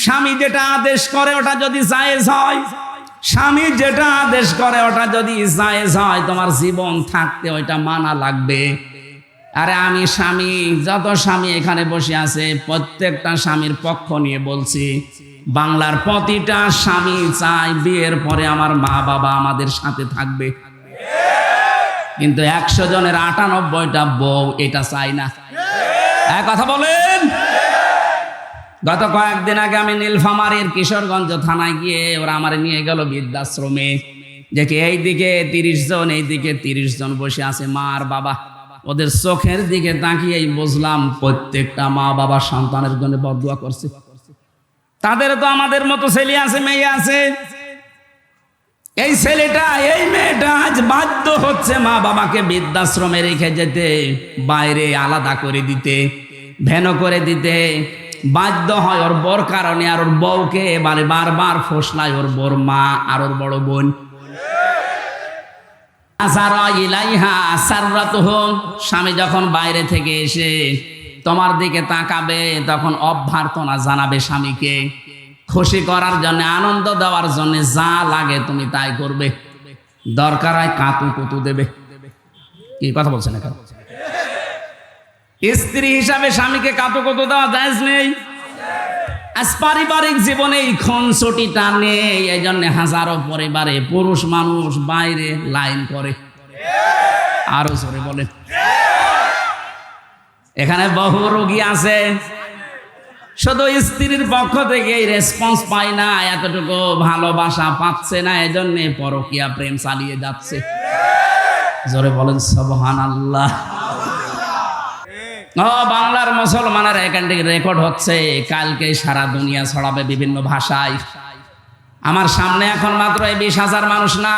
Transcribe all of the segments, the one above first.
স্বামী যেটা আদেশ করে, ওটা যদি জায়েজ হয়, স্বামী যেটা আদেশ করে, ওটা যদি জায়েজ হয়, তোমার জীবন থাকতে ওইটা মানা লাগবে। আরে আমি স্বামী, যত স্বামী এখানে বসে আছে, প্রত্যেকটা স্বামীর পক্ষ নিয়ে বলছি, বাংলার প্রতিটা স্বামী চাই বিয়ের পরে আমার মা বাবা আমাদের সাথে থাকবে। কিন্তু একশো জনের আটানব্বইটা বউ এটা চাই না। কথা বলেন। গত কয়েকদিন আগে আমি নীলফামারীর কিশোরগঞ্জ থানায় গিয়ে ওরা আমার নিয়ে গেল বৃদ্ধাশ্রমে। দেখি এই দিকে তিরিশ জন এই দিকে তিরিশ জন বসে আছে মা আর বাবা। ওদের চোখের দিকে তাকিয়েই বুঝলাম প্রত্যেকটা মা বাবা সন্তানের জন্য বদুয়া করছে। তাদের তো আমাদের মতো ছেলে আছে, মেয়ে আছে। এই ছেলেটা, এই মেয়েটা আজ বাধ্য হচ্ছে মা বাবাকে বৃদ্ধাশ্রমে রেখে যেতে, বাইরে আলাদা করে দিতে, ভেন করে দিতে। বাধ্য হয় ওর বর কারণে আর ওর বউকে এবারে বারবার ফসলায় ওর বর মা আর ওর বড় বোন। স্বামী যখন বাইরে থেকে এসে তোমার দিকে তাকাবে, তখন অভ্যর্থনা জানাবে স্বামীকে। খুশি করার জন্য, আনন্দ দেওয়ার জন্য যা লাগে তুমি তাই করবে। দরকার হয় কাতু কুতু দেবে। কি কথা বলছেন এখন? স্ত্রী হিসাবে স্বামীকে কাতু কুতু দেওয়া জায়েজ নেই। আজ পারিবারিক জীবনে এই খুনসুটিটা নেই এই জন্য হাজারো পরিবারে পুরুষ মানুষ বাইরে লাইন করে। আরও জোরে বলেন। এখানে বহু রোগী আছে। শুধু স্ত্রীর পক্ষ থেকে রেসপন্স পায় না, এতটুকু ভালোবাসা পাচ্ছে না, এজন্য পরকিয়া প্রেম চালিয়ে যাচ্ছে। জোরে বলেন সবহান আল্লাহ বাংলার মুসলমানের এখান থেকে রেকর্ড হচ্ছে, কালকে সারা দুনিয়া ছড়াবে বিভিন্ন ভাষায়। আমার সামনে এখন মাত্র এই বিশ হাজার মানুষ না,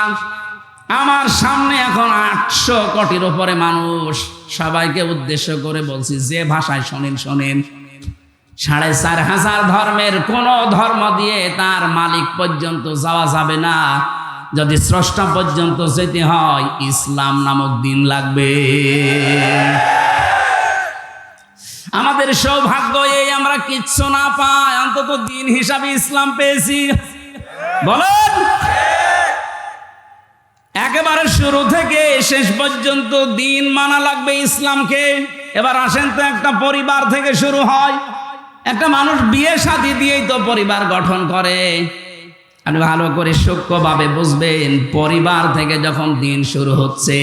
আমার সামনে এখন আটশো কোটির উপরে মানুষ। সবাইকে উদ্দেশ্য করে বলছি, যে ভাষায় শোনেন শোনেন। সাড়ে চার হাজার ধর্মের কোন ধর্ম দিয়ে তার মালিক পর্যন্ত যাওয়া যাবে না। যদি স্রষ্টা পর্যন্ত যেতে হয়, ইসলাম নামক দিন লাগবে। আমাদের সৌভাগ্য এই আমরা কিচ্ছু না পাই। অন্তত দিন হিসাবে ইসলাম পেয়েছি। বলেন। একেবারে শুরু থেকে শেষ পর্যন্ত দিন মানা লাগবে ইসলামকে। এবার আসেন তো একটা পরিবার থেকে শুরু হয়। একটা মানুষ বিয়ে শাদী দিয়েই তো পরিবার গঠন করে। আপনি ভালো করে সূক্ষ্মভাবে বুঝবেন, পরিবার থেকে যখন দিন শুরু হচ্ছে,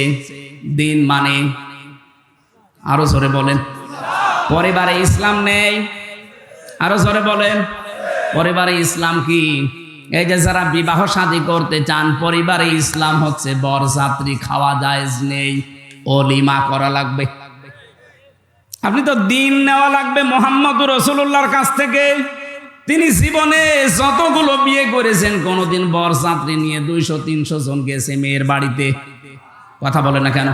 দিন মানে আরও জোরে বলেন। পরিবারে ইসলাম নেই। আরও জোরে বলেন, পরিবারে ইসলাম কি? এই যে যারা বিবাহ শাদী করতে চান, পরিবারে ইসলাম হচ্ছে বর যাত্রী খাওয়া জায়েজ নেই, অলিমা করা লাগবে। আপনি তো দিন নেওয়া লাগবে মোহাম্মদ রসুল্লাহর কাছ থেকে। তিনি জীবনে যতগুলো বিয়ে করেছেন, কোনোদিন বর যাত্রী নিয়ে দুইশো, তিনশো জন গেছে মেয়ের বাড়িতে। কথা বলে না কেন?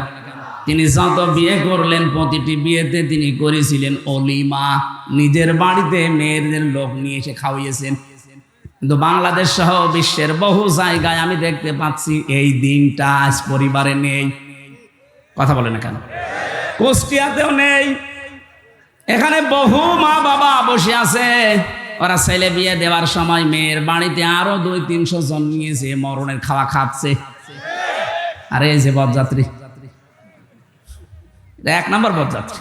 তিনি যত বিয়ে করলেন, প্রতিটি বিয়েতে তিনি করেছিলেন অলিমা। নিজের বাড়িতে মেয়েদের লোক নিয়ে এসে খাওয়িয়েছেন। কিন্তু বাংলাদেশ সহ বিশ্বের বহু জায়গায় আমি দেখতে পাচ্ছি, এই দিনটা আজ পরিবারে নেই। কথা বলে না কেন? কুষ্টিয়াতেও নেই। এখানে বহু মা বাবা বসে আছে। ওরা ছেলে বিয়ে দেওয়ার সময় মেয়ের বাড়িতে আরও দুই তিনশো জন নিয়েছে মরণের খাওয়া খাচ্ছে। আরে যে বরযাত্রী এটা এক নম্বর বরযাত্রী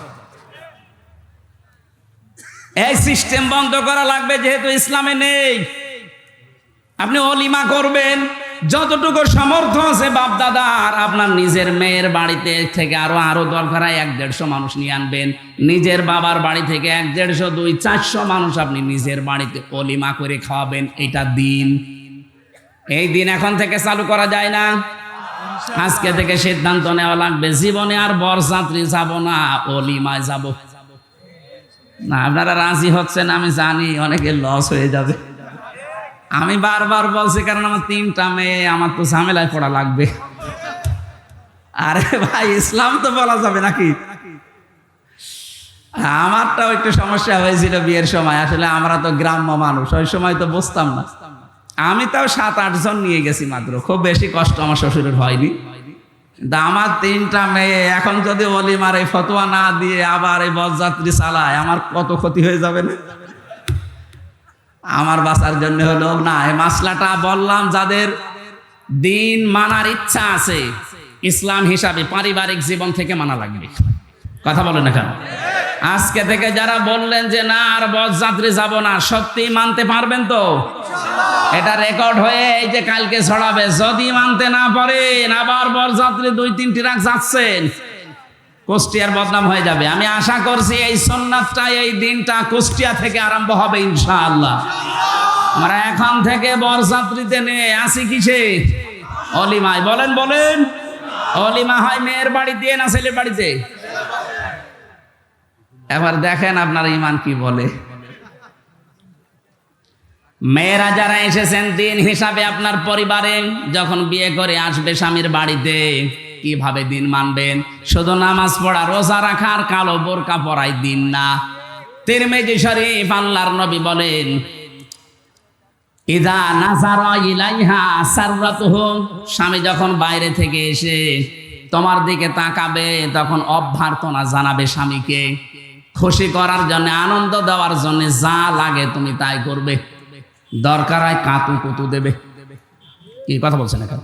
এই সিস্টেম বন্ধ করা লাগবে যেহেতু ইসলামে নেই। আপনি অলিমা করবেন, যতটুকু সামর্থ্য আছে বাপ দাদার আপনার নিজের মেয়ের বাড়িতে থেকে আরও আরও দরকার এক দেড়শো মানুষ নিয়ে আনবেন। নিজের বাবার বাড়ি থেকে এক দেড়শো, দুই, চারশো মানুষ আপনি নিজের বাড়িতে অলিমা করে খাওয়াবেন, এটা দিন। এই দিন এখন থেকে চালু করা যায় না। আজকে থেকে সিদ্ধান্ত নেওয়া লাগবে, জীবনে আর বরযাত্রী যাব না, অলিমায় যাব। না, আপনারা রাজি হচ্ছেন, আমি জানি অনেকে লস হয়ে যাবে। আমি বারবার বলছি, কারণ আমার তিনটা মেয়ে, আমার তো ঝামেলায় পড়া লাগবে। আরে ভাই, ইসলাম তো বলা যাবে নাকি? আমারটাও একটু সমস্যা হয়েছিল বিয়ের সময়, আসলে আমরা তো গ্রাম্য মানুষ, ওই সময় তো বুঝতাম না। আমি তাও সাত আট জন নিয়ে গেছি মাত্র। খুব বেশি কষ্ট আমার শ্বশুরের হয়নি। আমার তিনটা মেয়ে, এখন যদি অলিমার এই ফতোয়া না দিয়ে আবার এই বরযাত্রী চালায়, আমার কত ক্ষতি হয়ে যাবে না? আমার বাঁচার জন্য হলো না, এই মাসলাটা বললাম যাদের দিন মানার ইচ্ছা আছে, ইসলাম হিসাবে পারিবারিক জীবন থেকে মানা লাগবে। কথা বলেন না কেন? আজকে থেকে যারা বললেন যে না, আর বস যাত্রী যাব না সত্যি মানতে পারবেন তো? এটা রেকর্ড হয়ে এই যে কালকে ছড়াবে। যদি মানতে না পারেন আবার বরযাত্রী দুই তিনটি রাখ যাচ্ছেন, কুষ্টিয়ার বদনাম হয়ে যাবে। আমি আশা করছি এই সন্ন্যাতটা এই দিনটা কুষ্টিয়া থেকে আরম্ভ হবে ইনশাআল্লাহ। আমরা এখন থেকে বরযাত্রীতে নিয়ে আসি কিসে? অলিমায় বলেন বলেন। অলিমা হয় মেয়ের বাড়িতে না ছেলের বাড়িতে? এবার দেখেন আপনার ইমান কি বলে। মেয়েরা যারা এসেছেন দিন হিসাবে আপনার পরিবারে, যখন বিয়ে করে আসবে স্বামীর বাড়িতে, কীভাবে দিন মানবেন? শুধু নামাজ পড়া, রোজা রাখার কালো বোরকা পরাই দিন না। তিরমেজি শরীফ আল্লাহর নবী বলেন, ইদা নাজারা ইলাইহা স্বামী যখন বাইরে থেকে এসে তোমার দিকে তাকাবে, তখন অভ্যর্থনা জানাবে স্বামীকে। খুশি করার জন্য, আনন্দ দেওয়ার জন্য যা লাগে তুমি তাই করবে। দরকার হয় কাতু কুতু দেবে। কি কথা বলছেন এখন?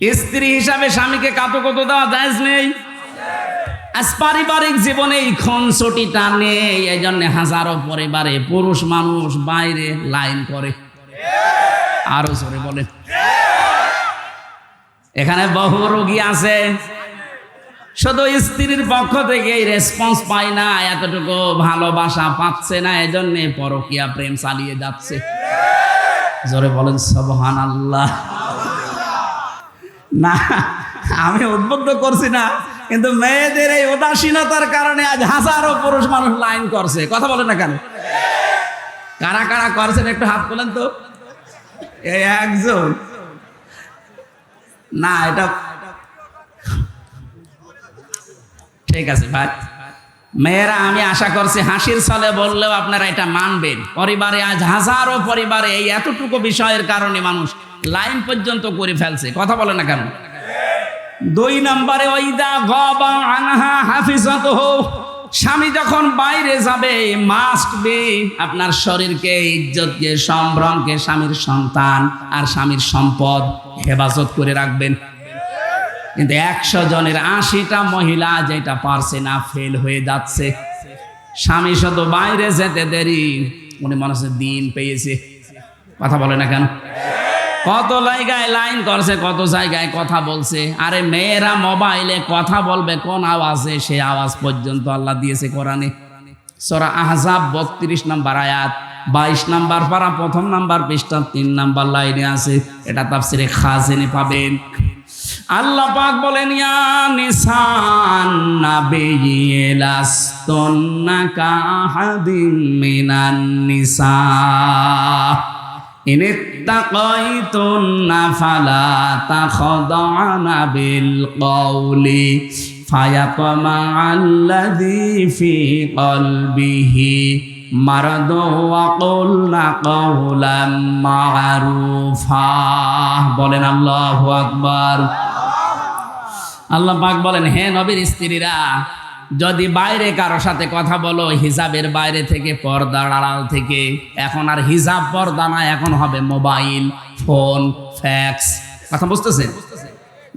স্ত্রী হিসাবে স্বামীকে কাতু কুতু দেওয়া জায়েজ নেই। আজ পারিবারিক জীবনে এই খনসটিটা নেই এই জন্য হাজারো পরিবারে পুরুষ মানুষ বাইরে লাইন করে। আরও জোরে বলে এখানে বহু রোগী আছে। শুধু স্ত্রীর পক্ষ থেকে এই রেসপন্স পায় না, এতটুকু ভালোবাসা পাচ্ছে না, এজন্য পরকিয়া প্রেম চালিয়ে যাচ্ছে। জোরে বলেন সবহান আল্লাহ না, আমি উদ্বুদ্ধ করছি না, কিন্তু মেয়েদের এই উদাসীনতার কারণে আজ হাজারো পুরুষ মানুষ লাইন করছে। কথা বলে না কেন? কারা কারা করছেন একটু হাত তোলেন তো। এই একজন। না, এটা ঠিক আছে, ভাই। মেয়েরা, আমি আশা করছি হাসির ছলে বললেও আপনারা এটা মানবেন। পরিবারে আজ হাজারো পরিবারে এই এতটুকু বিষয়ের কারণে মানুষ লাইন পর্যন্ত করে ফেলছে। কথা বলে না কেন? দুই নম্বরে, ওইদা গবা আনহা হাফিজত স্বামী যখন বাইরে যাবে মাস্ট বি আপনার শরীরকে, ইজ্জতকে, সম্ভ্রমকে স্বামীর সন্তান আর স্বামীর সম্পদ হেফাজত করে রাখবেন। কিন্তু একশো জনের আশিটা মহিলা যেটা পারছে না ফেল হয়ে যাচ্ছে। স্বামী শুধু বাইরে যেতে দেরি উনি মনে হচ্ছে দিন পেয়েছে। কথা বলে না কেন? কত জায়গায় লাইন করছে, কত জায়গায় কথা বলছে। আরে মেয়েরা মোবাইলে কথা বলবে, কোন আওয়াজে? সে আওয়াজ পর্যন্ত আল্লাহ দিয়েছে কোরআনে। সরা আহজাব বত্রিশ নাম্বার আয়াত, বাইশ নাম্বার পারা, প্রথম নাম্বার পৃষ্ঠা, তিন নাম্বার লাইনে আছে। এটা তাফসিরে খাজেনে পাবেন। আল্লাহ পাক বলেন নিসান নিসা। ইন ইত্তাকাইতুন্না ফালা তাখদা'না বিল কওলি ফায়াতমা আল্লাযী ফি কলবিহি মারদ ওয়া কুলনা কাওলাম মা'রুফা। বলেন, আল্লাহু আকবার। আল্লাহ পাক বলেন, হে নবীর স্ত্রীরা, যদি বাইরে কারও সাথে কথা বলো, হিজাবের বাইরে থেকে, পর্দার আড়াল থেকে, এখন আর হিজাব পর্দা না, এখন হবে মোবাইল, ফোন, ফ্যাক্স। কথা বুঝতেছেন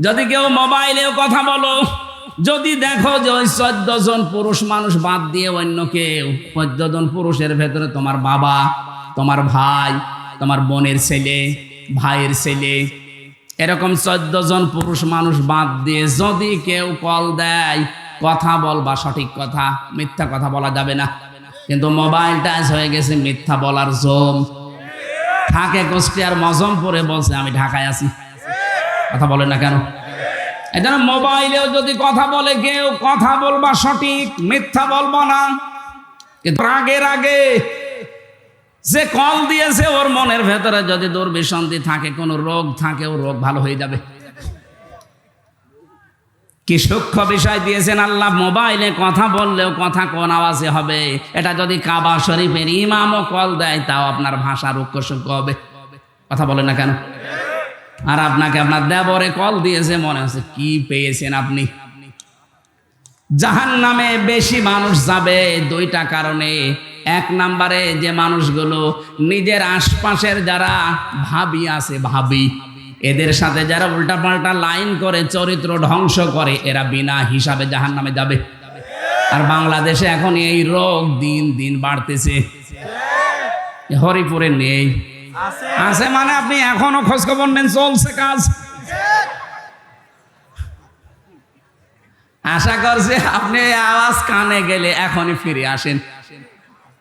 যদি কেউ মোবাইলেও কথা বলো, যদি দেখো যে ওই চোদ্দ জন পুরুষ মানুষ বাদ দিয়ে অন্য কেউ, চোদ্দ জন পুরুষের ভেতরে তোমার বাবা, তোমার ভাই, তোমার বোনের ছেলে, ভাইয়ের ছেলে এরকম চোদ্দ জন পুরুষ মানুষ বাদ দিয়ে যদি কেউ কল দেয়, কথা বলবা সঠিক কথা, মিথ্যা কথা বলা যাবে না। কিন্তু মোবাইল টাচ হয়ে গেছে, মিথ্যা বলার জম। থাকে কুষ্টিয়ার মজম পরে বলছে, আমি ঢাকায় আছি। কথা বলে না কেন? জন্য মোবাইলেও যদি কথা বলে, কেউ কথা বলবা সঠিক, মিথ্যা বলব না। কিন্তু আগের আগে যে কল দিয়েছে ওর মনের ভেতরে যদি দুর্বিসন্ধি থাকে, কোনো রোগ থাকে, ও রোগ ভালো হয়ে যাবে। কি সূক্ষ্ম বিষয় দিয়েছেন আল্লাহ? মোবাইলে কথা বললেও কথা কোন আওয়াজে হবে? এটা যদি কাবা শরীফের ইমামও কল দেয়, তাও আপনার ভাষা রুক্ষ সূক্ষ্ম হবে। কথা বলে না কেন? আর আপনাকে আপনার দেবরে কল দিয়েছে, মনে হচ্ছে কি পেয়েছেন আপনি? জাহান নামে বেশি মানুষ যাবে দুইটা কারণে। এক নাম্বারে যে মানুষগুলো নিজের আশপাশের যারা ভাবি আছে, ভাবি, এদের সাথে যারা উল্টাপাল্টা লাইন করে, চরিত্র ধ্বংস করে, এরা বিনা হিসাবে জাহান নামে যাবে। আর বাংলাদেশে এখন এই রোগ দিন দিন বাড়তেছে। হরিপুরে নেই। আছে মানে আপনি এখনও খোঁজ খবর নেন, চলছে কাজ। আশা করছে আপনি আওয়াজ কানে গেলে এখনই ফিরে আসেন।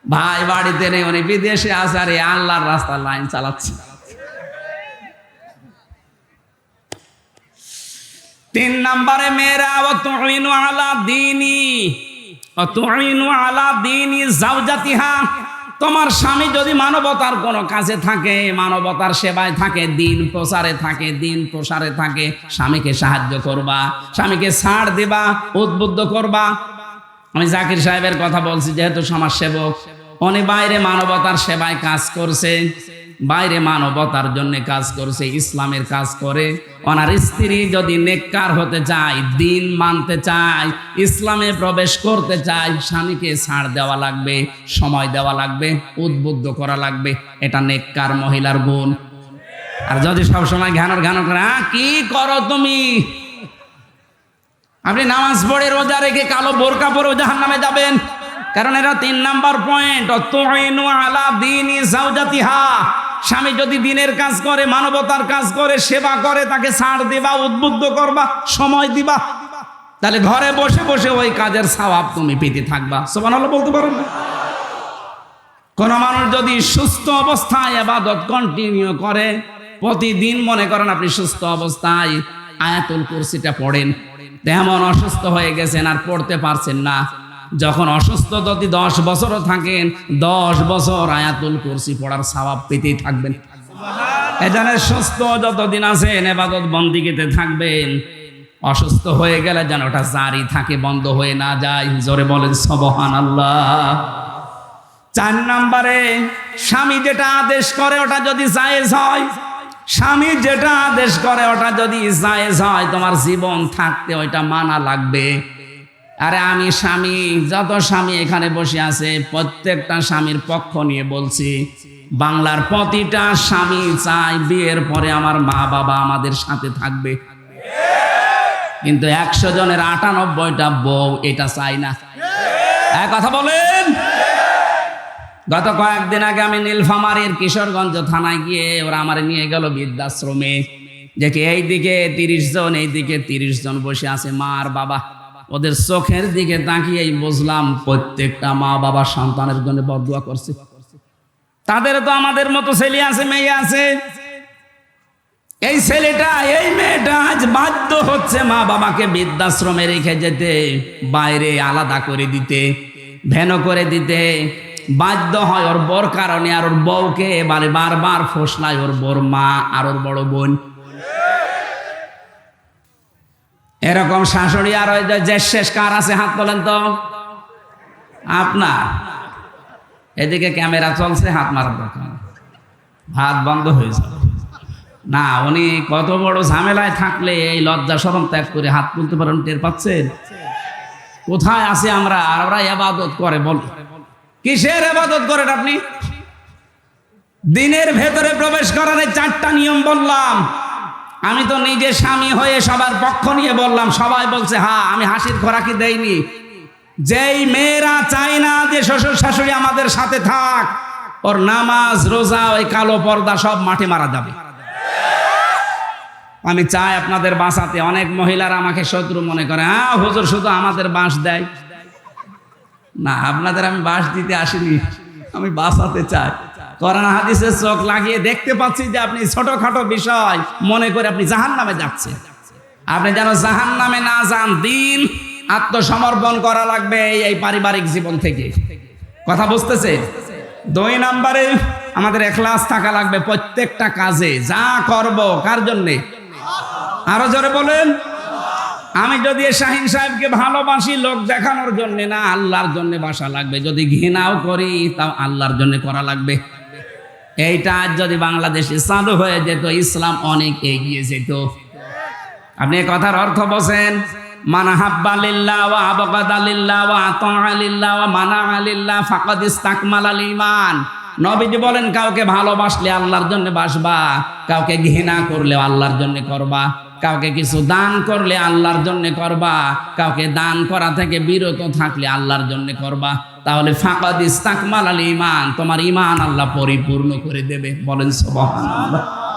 ভাই, বাড়িতে নেই, উনি বিদেশে আছে, আর এই আল্লাহর রাস্তার লাইন চালাচ্ছে। তিন নম্বরে মেয়েরা, অতুইনু আলা দিনী, অতুইনু আলা দিনী জাওজাতিহা, তোমার স্বামী যদি মানবতার কোনো কাজে থাকে, মানবতার সেবায় থাকে, দিন প্রসারে থাকে, দিন প্রসারে থাকে, স্বামীকে সাহায্য করবা, স্বামীকে ছাড় দিবা, উদ্বুদ্ধ করবা আমি জাকির সাহেবের কথা বলছি, যেহেতু সমাজ সেবক উনি বাইরে মানবতার সেবায় কাজ করছে, বাইরে মানবতার জন্য কাজ করছে, ইসলামের কাজ করে। ওনার স্ত্রী যদি নেককার হতে চায়, দিন মানতে চায়, ইসলামে প্রবেশ করতে চায়, স্বামীকে ছাড় দেওয়া লাগবে, সময় দেওয়া লাগবে, উদ্বুদ্ধ করা লাগবে। এটা নেককার মহিলার গুণ। আর যদি সবসময় ঘ্যানর ঘ্যানর করে কি করো তুমি? আপনি নামাজ পড়ে রোজা রেখে কালো বোরকা পরে জাহান নামে যাবেন। কারণ এরা তিন নাম্বার পয়েন্ট আলা দিনি জাওজাতিহা। স্বামী যদি দিনের কাজ করে, মানবতার কাজ করে, সেবা করে, তাকে ছাড় দিবা, উদ্বুদ্ধ করবা, সময় দিবা। তাহলে ঘরে বসে বসে ওই কাজের সওয়াব তুমি পেতে থাকবা। সুবহানাল্লাহ বলতে পারেন না? কোন মানুষ যদি সুস্থ অবস্থায় আবাদত কন্টিনিউ করে, প্রতিদিন মনে করেন আপনি সুস্থ অবস্থায় আয়াতুল কুরসিটা পড়েন। তেমন অসুস্থ হয়ে গেছেন আর পড়তে পারছেন না। যখন অসুস্থ যদি দশ বছরও থাকেন দশ বছর আয়াতুল কুরসি পড়ার স্বভাব পেতেই থাকবেন। এজন্য সুস্থ যতদিন আছেন এবাদত বন্দিগিতে থাকবেন। অসুস্থ হয়ে গেলে যেন ওটা জারি থাকে বন্ধ হয়ে না যায়। জোরে বলেন সবহান আল্লাহ চার নাম্বারে স্বামী যেটা আদেশ করে ওটা যদি জায়েজ হয় স্বামী যেটা আদেশ করে, ওটা যদি জায়েজ হয়, তোমার জীবন থাকতে ওইটা মানা লাগবে। আরে আমি স্বামী, যত স্বামী এখানে বসে আছে, প্রত্যেকটা স্বামীর পক্ষ নিয়ে বলছি, বাংলার প্রতিটা স্বামী চাই বিয়ের পরে আমার মা বাবা আমাদের সাথে থাকবে। কিন্তু একশো জনের আটানব্বইটা বউ এটা চাই না। এক কথা বলেন। গত কয়েকদিন আগে আমি নীলফামারীর কিশোরগঞ্জ থানায় গিয়ে ওরা আমার নিয়ে গেল বৃদ্ধাশ্রমে। দেখি এই দিকে তিরিশ জন এই দিকে তিরিশ জন বসে আছে মা আর বাবা। ওদের চোখের দিকে তাকিয়েই বুঝলাম প্রত্যেকটা মা বাবা সন্তানের জন্য বদুয়া করছে। তাদের তো আমাদের মতো ছেলে আছে, মেয়ে আছে। এই ছেলেটা, এই মেয়েটা আজ বাধ্য হচ্ছে মা বাবাকে বৃদ্ধাশ্রমে রেখে যেতে, বাইরে আলাদা করে দিতে, ভেন করে দিতে। বাধ্য হয় ওর বর কারণে আর ওর বউকে এবারে বারবার ফসলায় ওর বর মা আর ওর বড় বোন। এরকম শাশুড়ি আর ওই যে শেষ কার আছে, হাত বলেন তো। আপনার। এদিকে ক্যামেরা চলছে, হাত মারার দরকার হাত বন্ধ হয়ে যাবে। না, উনি কত বড় ঝামেলায় থাকলে এই লজ্জা সরম ত্যাগ করে হাত তুলতে পারেন, টের পাচ্ছেন? কোথায় আছে আমরা? আর ওরা এবাদত করে, বল। কিসের এবাদত করেন আপনি? দিনের ভেতরে প্রবেশ করার চারটা নিয়ম বললাম। আমি তো নিজে স্বামী হয়ে সবার পক্ষ নিয়ে বললাম, সবাই বলছে হ্যাঁ আমি হাসির খোরাকি দেইনি। যেই মেয়েরা চায় না যে শ্বশুর শাশুড়ি আমাদের সাথে থাক, ওর নামাজ, রোজা, ওই কালো পর্দা সব মাঠে মারা যাবে। আমি চাই আপনাদের বাঁচাতে। অনেক মহিলারা আমাকে শত্রু মনে করে হ্যাঁ হুজুর শুধু আমাদের বাঁশ দেয়। না, আপনাদের আমি বাস দিতে আসিনি। আমি বাঁচাতে চাই। কোরআন হাদিসের চোখ লাগিয়ে দেখতে পাচ্ছি যে আপনি ছোটখাটো বিষয় মনে করে আপনি জাহান নামে যাচ্ছেন। আপনি যেন জাহান নামে না যান, দিন আত্মসমর্পণ করা লাগবে এই পারিবারিক জীবন থেকে। কথা বুঝতেছে? দুই নম্বরে আমাদের এখলাস থাকা লাগবে প্রত্যেকটা কাজে। যা করব, কার জন্যে? আরও জোরে বলেন। আমি যদি শাহিন সাহেবকে ভালোবাসি, লোক দেখানোর জন্য না, আল্লাহর জন্য বাসা লাগবে। যদি ঘৃণাও করি, তাও আল্লাহর জন্য করা লাগবে। এইটা আজ যদি বাংলাদেশে চালু হয়ে যেত, ইসলাম অনেক এগিয়ে যেত। আপনি কথার অর্থ বসেন নবীজি বলেন, কাউকে ভালোবাসলে আল্লাহর জন্য বাসবা, কাউকে ঘৃণা করলে আল্লাহর জন্য করবা। কাউকে কিছু দান করলে আল্লাহর জন্য করবা, কাউকে দান করা থেকে বিরত থাকলে আল্লাহর জন্য করবা। তাহলে ফাঁকা দিস তাকমাল আলী ইমান তোমার ইমান আল্লাহ পরিপূর্ণ করে দেবে। বলেন সুবহানাল্লাহ।